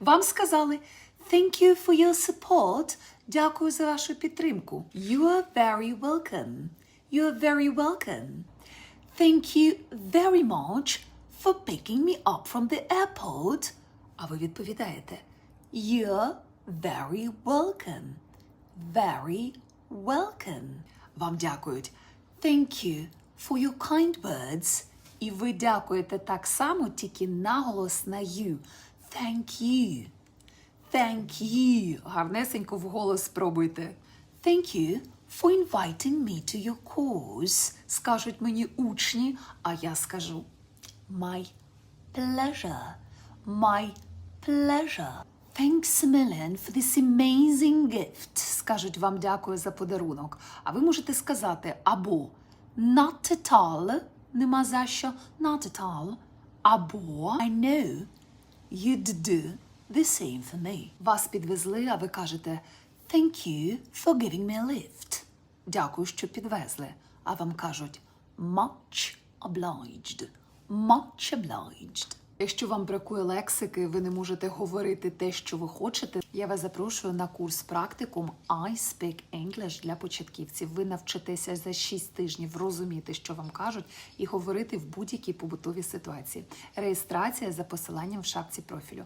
Вам сказали Thank you for your support. Дякую за вашу підтримку. You are very welcome. You are very welcome. Thank you very much for picking me up from the airport. А ви відповідаєте You're very welcome. Very welcome. Вам дякують. Thank you for your kind words. І ви дякуєте так само, тільки наголос на you. Thank you. Thank you. Гарнесенько вголос спробуйте. Thank you for inviting me to your course. Скажуть мені учні, а я скажу My pleasure. My pleasure. Thanks a million for this amazing gift. Скажуть вам дякую за подарунок. А ви можете сказати або not at all, нема за що, not at all, або I know you'd do the same for me. Вас підвезли, а ви кажете Thank you for giving me a lift. Дякую, що підвезли. А вам кажуть much obliged. Much obliged. Якщо вам бракує лексики, ви не можете говорити те, що ви хочете. Я вас запрошую на курс практикум I Speak English для початківців. Ви навчитеся за 6 тижнів розуміти, що вам кажуть, і говорити в будь-якій побутовій ситуації. Реєстрація за посиланням в шапці профілю.